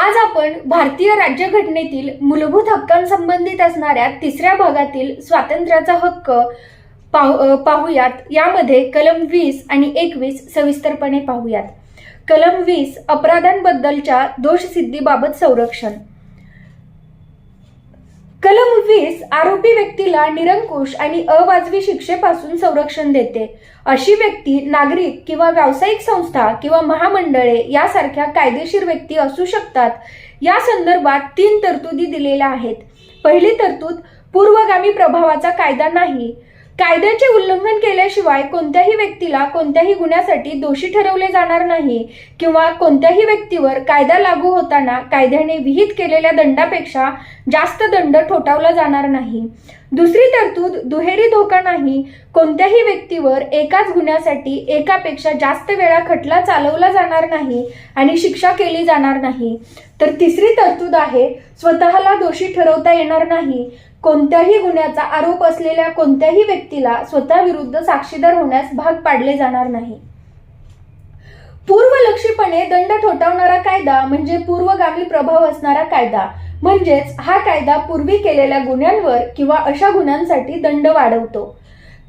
आज आपण भारतीय राज्यघटनेतील मूलभूत हक्कांसंबंधित असणाऱ्या तिसऱ्या भागातील स्वातंत्र्याचा हक्क पाहू पाहूयात. यामध्ये कलम वीस आणि एकवीस सविस्तरपणे पाहूयात. कलम वीस अपराधांबद्दलच्या दोषसिद्धीबाबत संरक्षण. कलम वीस आरोपी व्यक्तीला निरंकुश आणि अवाजवी शिक्षेपासून संरक्षण देते. अशी व्यक्ती नागरिक किंवा व्यावसायिक संस्था किंवा महामंडळे यासारख्या कायदेशीर व्यक्ती असू शकतात. या संदर्भात तीन तरतुदी दिलेल्या आहेत. पहिली तरतूद पूर्वगामी प्रभावाचा कायदा नाही. कायद्याचे उल्लंघन केल्याशिवाय कोणत्याही व्यक्तीला कोणत्याही गुन्ह्यासाठी दोषी ठरवले जाणार नाही किंवा कोणत्याही व्यक्तीवर कायदा लागू होताना कायद्याने विहित केलेल्या दंडापेक्षा जास्त दंड ठोठावला जाणार नाही. दुसरी तरतूद दुहेरी धोका नाही. कोणत्याही व्यक्तीवर एकाच गुन्ह्यासाठी एकापेक्षा जास्त वेळा खटला चालवला जाणार नाही आणि शिक्षा केली जाणार नाही. तर तिसरी तरतूद आहे स्वतःला दोषी ठरवता येणार नाही. कोणत्याही गुन्ह्याचा आरोप असलेल्या कोणत्याही व्यक्तीला स्वतःविरुद्ध साक्षीदार होण्यास भाग पाडले जाणार नाही. पूर्वलक्षीपणे दंड ठोठावणारा कायदा म्हणजे पूर्वगामी प्रभाव असणारा कायदा. म्हणजेच हा कायदा पूर्वी केलेल्या गुन्ह्यांवर किंवा अशा गुन्ह्यांसाठी दंड वाढवतो.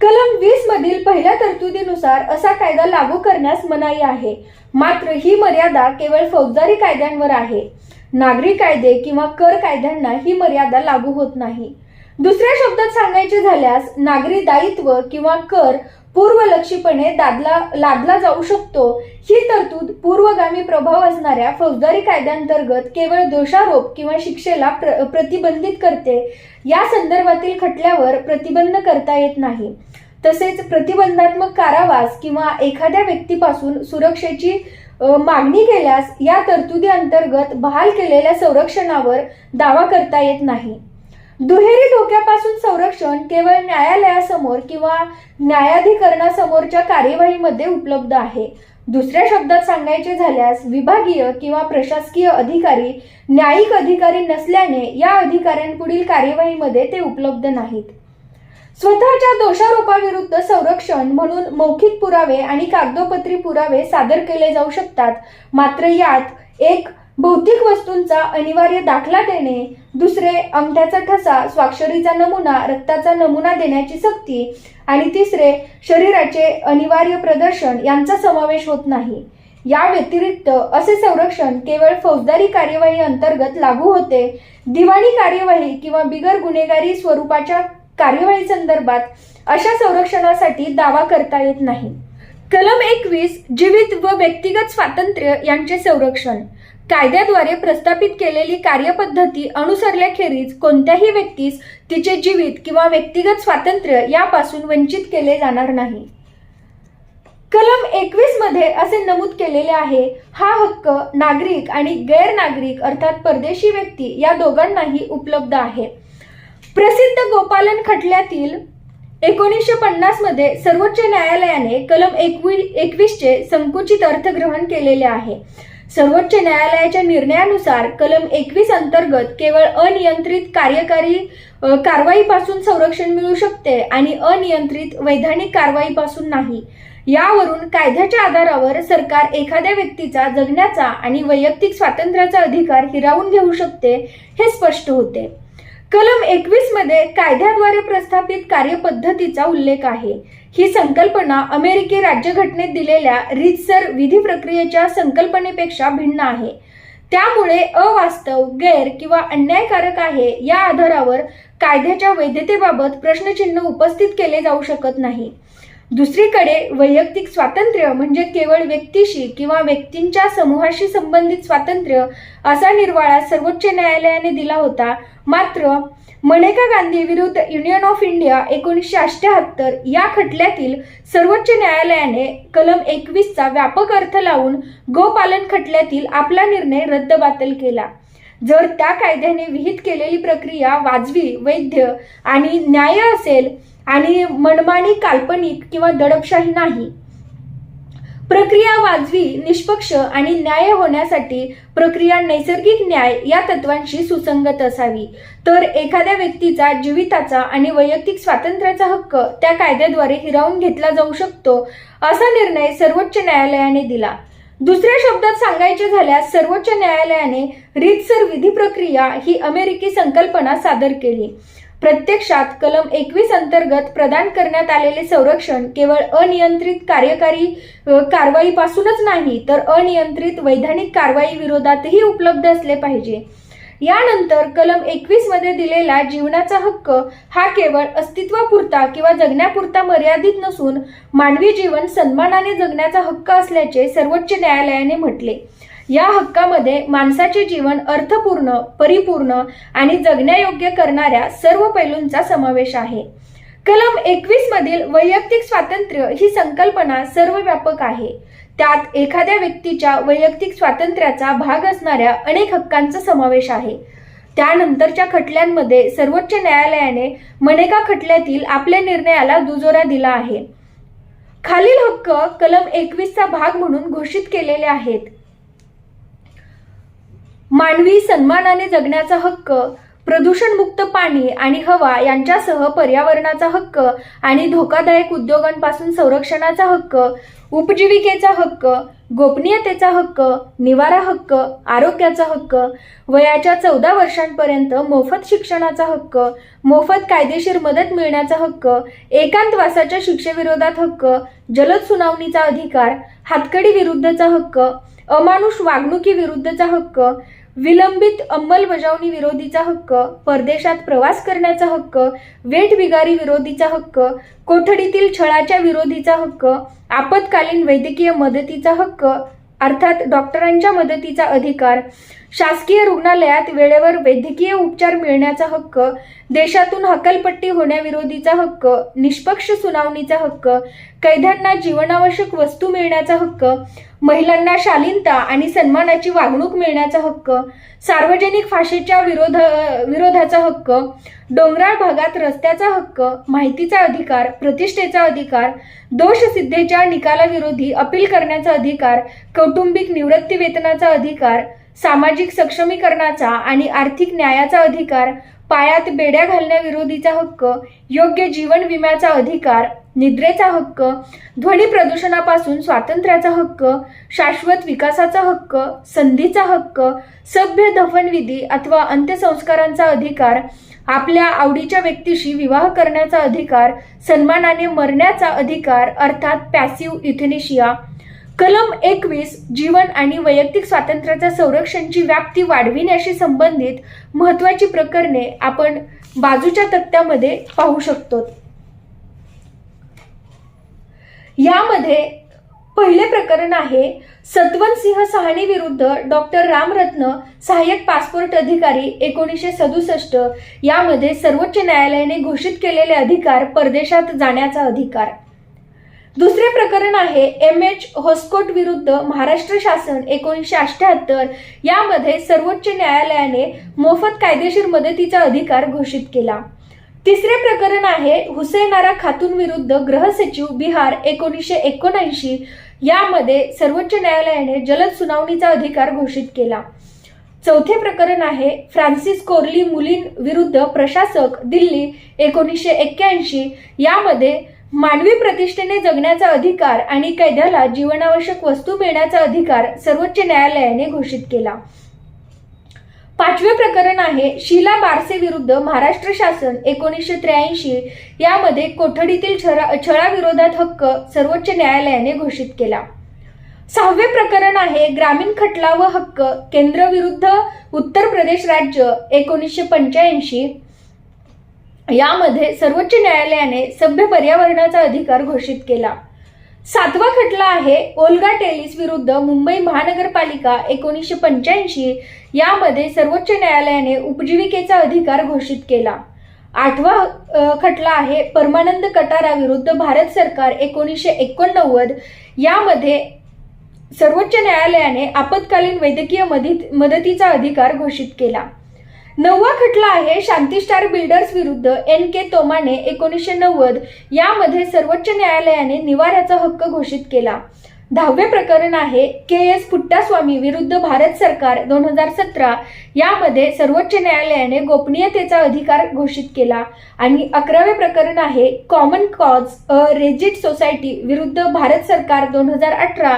कलम वीस मधील पहिल्या तरतुदीनुसार असा कायदा लागू करण्यास मनाई आहे. मात्र ही मर्यादा केवळ फौजदारी कायद्यांवर आहे. नागरी कायदे किंवा कर कायद्यांना ही मर्यादा लागू होत नाही. दुसऱ्या शब्दात सांगायचे झाल्यास नागरी दायित्व किंवा कर पूर्वलक्षीपणे दादला लादला जाऊ शकतो. ही तरतूद पूर्वगामी प्रभाव असणाऱ्या फौजदारी कायद्यांतर्गत केवळ दोषारोप किंवा शिक्षेला प्र, प्रतिबंधित करते. या संदर्भातील खटल्यावर प्रतिबंध करता येत नाही. तसेच प्रतिबंधात्मक कारावास किंवा एखाद्या व्यक्तीपासून सुरक्षेची मागणी केल्यास या तरतुदी अंतर्गत बहाल केलेल्या संरक्षणावर दावा करता येत नाही. दुहेरी धोक्यापासून संरक्षण केवळ न्यायालयासमोर किंवा न्यायाधिकरणासमोरच्या कार्यवाहीमध्ये उपलब्ध आहे. दुसऱ्या शब्दात सांगायचे झाल्यास विभागीय किंवा प्रशासकीय अधिकारी न्यायिक अधिकारी नसल्याने या अधिकाऱ्यांपुढील कार्यवाहीमध्ये ते उपलब्ध नाहीत. स्वतःच्या दोषारोपाविरुद्ध संरक्षण म्हणून मौखिक पुरावे आणि कागदोपत्री पुरावे सादर केले जाऊ शकतात. मात्र यात एक भौतिक वस्तूंचा अनिवार्य दाखला देणे दुसरे अंगठ्याचा ठसा स्वाक्षरीचा नमुना रक्ताचा नमुना देण्याची सक्ती आणि तिसरे शरीराचे अनिवार्य प्रदर्शन यांचा समावेश होत नाही. या व्यतिरिक्त असे संरक्षण केवळ फौजदारी कार्यवाही अंतर्गत लागू होते. दिवाणी कार्यवाही किंवा बिगर गुन्हेगारी स्वरूपाच्या कार्यवाही संदर्भात अशा संरक्षणासाठी दावा करता येत नाही. कलम एकवीस जीवित व व्यक्तिगत स्वातंत्र्य यांचे संरक्षण. कायद्याद्वारे प्रस्थापित केलेली कार्यपद्धती अनुसरल्याखेरीज कोणत्याही व्यक्तीस तिचे जीवित किंवा व्यक्तिगत स्वातंत्र्य यापासून वंचित केले जाणार नाही. कलम एकवीसमध्ये असे नमूद केलेले आहे हा हक्क नागरिक आणि गैर नागरिक अर्थात परदेशी व्यक्ती या दोघांनाही उपलब्ध आहे. प्रसिद्ध गोपालन खटल्यातील एकोणीसशे पन्नासमध्ये सर्वोच्च न्यायालयाने कलम एकवी एकवीसचे संकुचित अर्थग्रहण केलेले आहे. सर्वोच्च न्यायालयाच्या निर्णयानुसार कलम एकवीस अंतर्गत केवळ अनियंत्रित कार्यकारी कारवाईपासून संरक्षण मिळू शकते आणि अनियंत्रित वैधानिक कारवाईपासून नाही. यावरून कायद्याच्या आधारावर सरकार एखाद्या व्यक्तीचा जगण्याचा आणि वैयक्तिक स्वातंत्र्याचा अधिकार हिरावून घेऊ शकते हे स्पष्ट होते. कलम एकवीसमध्ये कायद्याद्वारे प्रस्थापित कार्यपद्धतीचा उल्लेख आहे. ही संकल्पना अमेरिकी राज्यघटनेत दिलेल्या रीतसर विधी प्रक्रियेच्या संकल्पनेपेक्षा भिन्न आहे. त्यामुळे अवास्तव गैर किंवा अन्यायकारक आहे या आधारावर कायद्याच्या वैधतेबाबत प्रश्नचिन्ह उपस्थित केले जाऊ शकत नाही. दुसरीकडे वैयक्तिक स्वातंत्र्य म्हणजे केवळ व्यक्तीशी किंवा व्यक्तींच्या समूहाशी संबंधित स्वातंत्र्य असा निर्वाळा सर्वोच्च न्यायालयाने दिला होता. मात्र मनेका गांधी विरुद्ध युनियन ऑफ इंडिया एकोणीसशे अष्ट्याहत्तर या खटल्यातील सर्वोच्च न्यायालयाने कलम एकवीसचा व्यापक अर्थ लावून गोपालन खटल्यातील आपला निर्णय रद्दबातल केला. जर त्या कायद्याने विहित केलेली प्रक्रिया वाजवी वैध आणि न्याय असेल आणि मनमानी काल्पनिक किंवा दडपशाही नाही. प्रक्रिया वाजवी निष्पक्ष आणि न्याय होण्यासाठी प्रक्रिया नैसर्गिक न्याय या तत्वांशी सुसंगत असावी. तर एखाद्या व्यक्तीचा जीविताचा आणि वैयक्तिक स्वातंत्र्याचा हक्क त्या कायद्याद्वारे हिरावून घेतला जाऊ शकतो असा निर्णय सर्वोच्च न्यायालयाने दिला. दुसऱ्या शब्दात सांगायचे झाल्यास सर्वोच्च न्यायालयाने रीतसर विधी प्रक्रिया ही अमेरिकी संकल्पना सादर केली. प्रत्यक्षात कलम एकवीस अंतर्गत प्रदान करण्यात आलेले संरक्षण केवळ अनियंत्रित कार्यकारी कारवाईपासूनच नाही तर अनियंत्रित वैधानिक कारवाई विरोधातही उपलब्ध असले पाहिजे. यानंतर कलम एकवीसमध्ये दिलेला जीवनाचा हक्क हा केवळ अस्तित्वापुरता किंवा जगण्यापुरता मर्यादित नसून मानवी जीवन सन्मानाने जगण्याचा हक्क असल्याचे सर्वोच्च न्यायालयाने म्हटले. या हक्कामध्ये माणसाचे जीवन अर्थपूर्ण परिपूर्ण आणि जगण्यायोग्य करणाऱ्या सर्व पैलूंचा समावेश आहे. कलम एकवीस मधील वैयक्तिक स्वातंत्र्य ही संकल्पना सर्वव्यापक आहे. त्यात एखाद्या व्यक्तीच्या वैयक्तिक स्वातंत्र्याचा भाग असणाऱ्या अनेक हक्कांचा समावेश आहे. त्यानंतरच्या खटल्यांमध्ये सर्वोच्च न्यायालयाने मनेका खटल्यातील आपल्या निर्णयाला दुजोरा दिला आहे. खालील हक्क कलम एकवीसचा भाग म्हणून घोषित केलेले आहेत. मानवी सन्मानाने जगण्याचा हक्क प्रदूषणमुक्त पाणी आणि हवा यांच्यासह पर्यावरणाचा हक्क आणि धोकादायक उद्योगांपासून संरक्षणाचा हक्क उपजीविकेचा हक्क गोपनीयतेचा हक्क निवारा हक्क आरोग्याचा हक्क वयाच्या चौदा वर्षांपर्यंत मोफत शिक्षणाचा हक्क मोफत कायदेशीर मदत मिळण्याचा हक्क एकांतवासाच्या शिक्षेविरोधात हक्क जलद सुनावणीचा अधिकार हातकडी विरुद्धचा हक्क अमानुष वागणुकीविरुद्धचा हक्क विलंबित अंमलबजावणी विरोधीचा हक्क परदेशात प्रवास करण्याचा हक्क वेठ बिगारी विरोधीचा हक्क कोठडीतील छळाच्या विरोधीचा हक्क आपत्कालीन वैद्यकीय मदतीचा हक्क अर्थात डॉक्टरांच्या मदतीचा अधिकार शासकीय रुग्णालयात वेळेवर वैद्यकीय उपचार मिळण्याचा हक्क देशातून हकलपट्टी होण्याविरोधीचा हक्क निष्पक्ष सुनावणीचा हक्क कैद्यांना जीवनावश्यक वस्तू मिळण्याचा हक्क महिलांना शालीनता आणि सन्मानाची वागणूक मिळण्याचा हक्क सार्वजनिक फाशीच्या विरोध विरोधाचा हक्क डोंगराळ भागात रस्त्याचा हक्क माहितीचा अधिकार प्रतिष्ठेचा अधिकार दोषसिद्धेच्या निकालाविरोधी अपील करण्याचा अधिकार कौटुंबिक निवृत्ती वेतनाचा अधिकार सामाजिक सक्षमीकरणाचा आणि आर्थिक न्यायाचा अधिकार पायात बेड्या घालण्याविरोधीचा हक्क योग्य जीवन विम्याचा अधिकार निद्रेचा हक्क ध्वनी प्रदूषणापासून स्वातंत्र्याचा हक्क शाश्वत विकासाचा हक्क संधीचा हक्क सभ्य दफनविधी अथवा अंत्यसंस्कारांचा अधिकार आपल्या आवडीच्या व्यक्तीशी विवाह करण्याचा अधिकार सन्मानाने मरण्याचा अधिकार अर्थात पॅसिव्ह इथेनेशिया कलम एकवीस जीवन आणि वैयक्तिक स्वातंत्र्याच्या संरक्षणची व्याप्ती वाढविण्याशी संबंधित महत्वाची प्रकरणे आपण बाजूच्या तक्त्यामध्ये पाहू शकतो. यामध्ये पहिले प्रकरण आहे सतवंत सिंह सहानी विरुद्ध डॉक्टर रामरत्न सहाय्यक पासपोर्ट अधिकारी एकोणीसशे सदुसष्ट यामध्ये सर्वोच्च न्यायालयाने घोषित केलेले अधिकार परदेशात जाण्याचा अधिकार. दुसरे प्रकरण आहे एम एच होस्कोट विरुद्ध महाराष्ट्र शासन एकोणीसशे अठ्याहत्तर यामध्ये सर्वोच्च न्यायालयाने मोफत कायदेशीर मदतीचा अधिकार घोषित केला. तिसरे प्रकरण आहे हुसेनारा खातून विरुद्ध गृह सचिव बिहार एकोणीसशे एकोणऐंशी यामध्ये सर्वोच्च न्यायालयाने जलद सुनावणीचा अधिकार घोषित केला. चौथे प्रकरण आहे फ्रान्सिस कोर्ली मुलीन विरुद्ध प्रशासक दिल्ली एकोणीसशे एक्क्याऐंशी यामध्ये मानवी प्रतिष्ठेने जगण्याचा अधिकार आणि कैद्याला जीवनावश्यक वस्तू मिळण्याचा अधिकार सर्वोच्च न्यायालयाने घोषित केला. पाचवे प्रकरण आहे शीला बारसे विरुद्ध महाराष्ट्र शासन एकोणीसशे त्र्याऐंशी यामध्ये कोठडीतील छळा छळाविरोधात हक्क सर्वोच्च न्यायालयाने घोषित केला. सहावे प्रकरण आहे ग्रामीण खटला व हक्क केंद्र विरुद्ध उत्तर प्रदेश राज्य एकोणीसशे पंच्याऐंशी यामध्ये सर्वोच्च न्यायालयाने सभ्य पर्यावरणाचा अधिकार घोषित केला. सातवा खटला आहे ओल्गा टेलिस विरुद्ध मुंबई महानगरपालिका एकोणीसशे पंच्याऐंशी यामध्ये सर्वोच्च न्यायालयाने उपजीविकेचा अधिकार घोषित केला. आठवा खटला आहे परमानंद कटारा विरुद्ध भारत सरकार एकोणीसशे एकोणनव्वद यामध्ये सर्वोच्च न्यायालयाने आपत्कालीन वैद्यकीय मदत मदतीचा अधिकार घोषित केला. नववा खटला आहे शांती स्टार बिल्डर्स विरुद्ध एन के तोमाने एकोणीसशे नव्वद यामध्ये सर्वोच्च न्यायालयाने निवाऱ्याचा हक्क घोषित केला. दहावे प्रकरण आहे के एस पुट्टास्वामी विरुद्ध भारत सरकार दोन हजार सतरा यामध्ये सर्वोच्च न्यायालयाने गोपनीयतेचा अधिकार घोषित केला. आणि अकरावे प्रकरण आहे common cause a registered society विरुद्ध भारत सरकार दोन हजार अठरा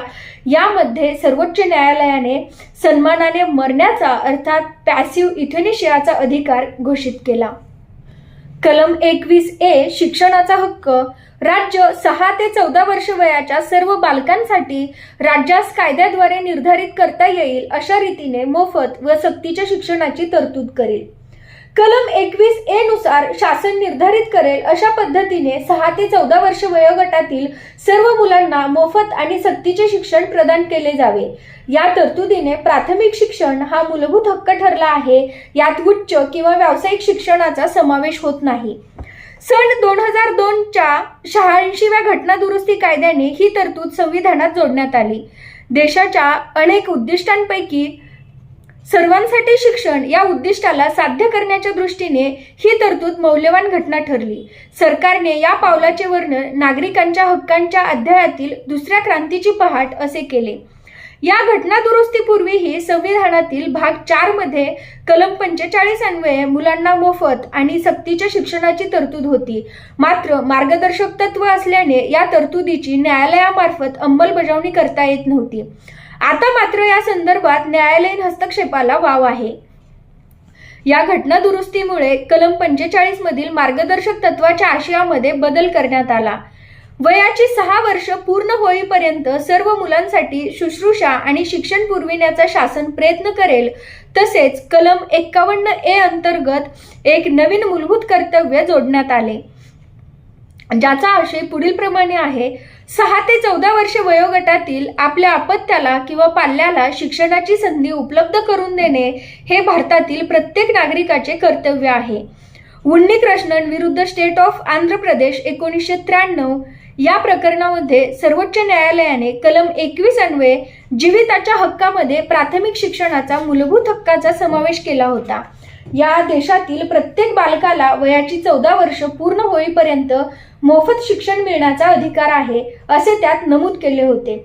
यामध्ये सर्वोच्च न्यायालयाने सन्मानाने मरण्याचा अर्थात पॅसिव्ह इथेनिशियाचा अधिकार घोषित केला. कलम एकवीस ए शिक्षणाचा हक्क. राज्य सहा ते चौदा वर्ष वयाच्या सर्व बालकांसाठी राज्यास कायद्याद्वारे निर्धारित करता येईल अशा रीतीने मोफत व सक्तीच्या शिक्षणाची तरतूद करेल. कलम एकवीस ए नुसार शासन निर्धारित करेल अशा पद्धतीने सहा ते चौदा वर्ष वयोगटातील सर्व मुलांना मोफत आणि सक्तीचे शिक्षण प्रदान केले जावे. या तरतुदीने प्राथमिक शिक्षण हा मूलभूत हक्क ठरला आहे. यात उच्च किंवा व्यावसायिक शिक्षणाचा समावेश होत नाही. सन दोन हजार दोनच्या शहाऐंशीव्या घटना दुरुस्ती कायद्याने ही तरतूद संविधानात जोडण्यात आली. देशाच्या अनेक उद्दिष्टांपैकी सर्वांसाठी शिक्षण या उद्दिष्टाला साध्य करण्याच्या दृष्टीने ही तरतूद मौल्यवान घटना ठरली. सरकारने या पावलाचे वर्णन नागरिकांच्या हक्कांच्या अध्यायातील दुसऱ्या क्रांतीची पहाट असे केले. या घटना दुरुस्तीपूर्वीही संविधानातील भाग चारमध्ये कलम पंचेचाळीस अन्वये मुलांना मोफत आणि सक्तीच्या शिक्षणाची तरतूद होती. मात्र मार्गदर्शक तत्व असल्याने या तरतुदीची न्यायालयामार्फत अंमलबजावणी करता येत नव्हती. आता मात्र या संदर्भात न्यायालयीन हस्तक्षेपाला वाव आहे. या घटना दुरुस्तीमुळे कलम पंचेचाळीस मधील मार्गदर्शक तत्वाच्या आशयामध्ये बदल करण्यात आला. वयाची सहा वर्ष पूर्ण होईपर्यंत सर्व मुलांसाठी शुश्रूषा आणि शिक्षण पुरविण्याचा शासन प्रयत्न करेल तसेच कलम एक्कावन्न ए अंतर्गत एक नवीन मूलभूत कर्तव्य जोडण्यात आले. ज्याचा आशय पुढील प्रमाणे आहे सहा ते चौदा वर्षे वयोगटातील आपल्या अपत्याला किंवा पाल्याला शिक्षणाची संधी उपलब्ध करून देणे हे भारतातील प्रत्येक नागरिकाचे कर्तव्य आहे. उन्नी कृष्णन विरुद्ध स्टेट ऑफ आंध्र प्रदेश एकोणीसशे त्र्याण्णव या प्रकरणामध्ये सर्वोच्च न्यायालयाने कलम एकवीस अन्वये जीविताच्या हक्कामध्ये प्राथमिक शिक्षणाचा मूलभूत हक्काचा समावेश केला होता. या देशातील प्रत्येक बालकाला वयाची चौदा वर्ष पूर्ण होईपर्यंत मोफत शिक्षण मिळण्याचा अधिकार आहे असे त्यात नमूद केले होते.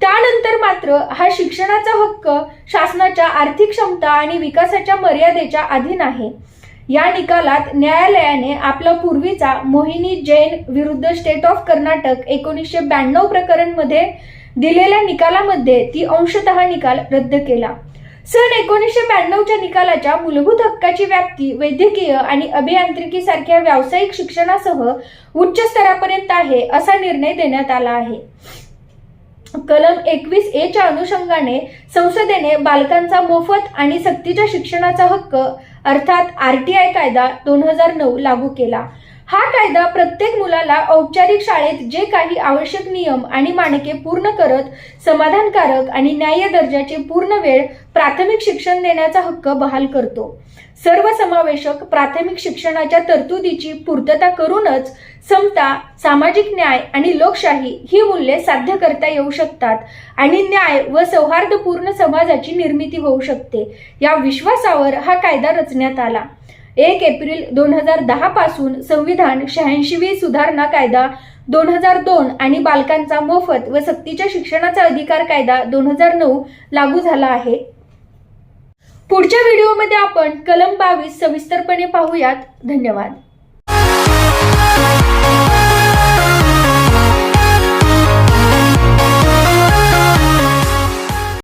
त्यानंतर मात्र हा शिक्षणाचा हक्क शासनाच्या आर्थिक क्षमता आणि विकासाच्या मर्यादेच्या अधीन आहे. या निकालात न्यायालयाने आपला पूर्वीचा मोहिनी जैन विरुद्ध स्टेट ऑफ कर्नाटक एकोणीसशे ब्याण्णव प्रकरणमध्ये दिलेल्या निकालामध्ये ती अंशतः निकाल रद्द केला. सन एकोणीसशे ब्याण्णवच्या निकालाच्या मूलभूत हक्काची व्याप्ती वैद्यकीय आणि अभियांत्रिकी सारख्या व्यावसायिक शिक्षणासह उच्च स्तरापर्यंत आहे असा निर्णय देण्यात आला आहे. कलम एकवीस ए च्या अनुषंगाने संसदेने बालकांचा मोफत आणि सक्तीच्या शिक्षणाचा हक्क अर्थात आर टी आय कायदा दोन हजार नऊ लागू केला. हा कायदा प्रत्येक मुलाला औपचारिक शाळेत जे काही आवश्यक नियम आणि मानके पूर्ण करत समाधानकारक आणि न्याय्य दर्जाचे पूर्ण वेळ प्राथमिक शिक्षण देण्याचा हक्क बहाल करतो. सर्वसमावेशक प्राथमिक शिक्षणाच्या तरतुदीची पूर्तता करूनच समता सामाजिक न्याय आणि लोकशाही ही मूल्ये साध्य करता येऊ शकतात आणि न्याय व सौहार्दपूर्ण समाजाची निर्मिती होऊ शकते. या विश्वासावर हा कायदा रचण्यात आला. एक एप्रिल दोन हजार दहा पासून संविधान शहाऐंशीवी सुधारणा कायदा दोन हजार दोन आणि बालकांचा मोफत व सक्तीच्या शिक्षणाचा अधिकार कायदा दोन हजार नऊ लागू झाला आहे. पुढच्या व्हिडिओमध्ये आपण कलम बावीस सविस्तरपणे पाहूयात. धन्यवाद.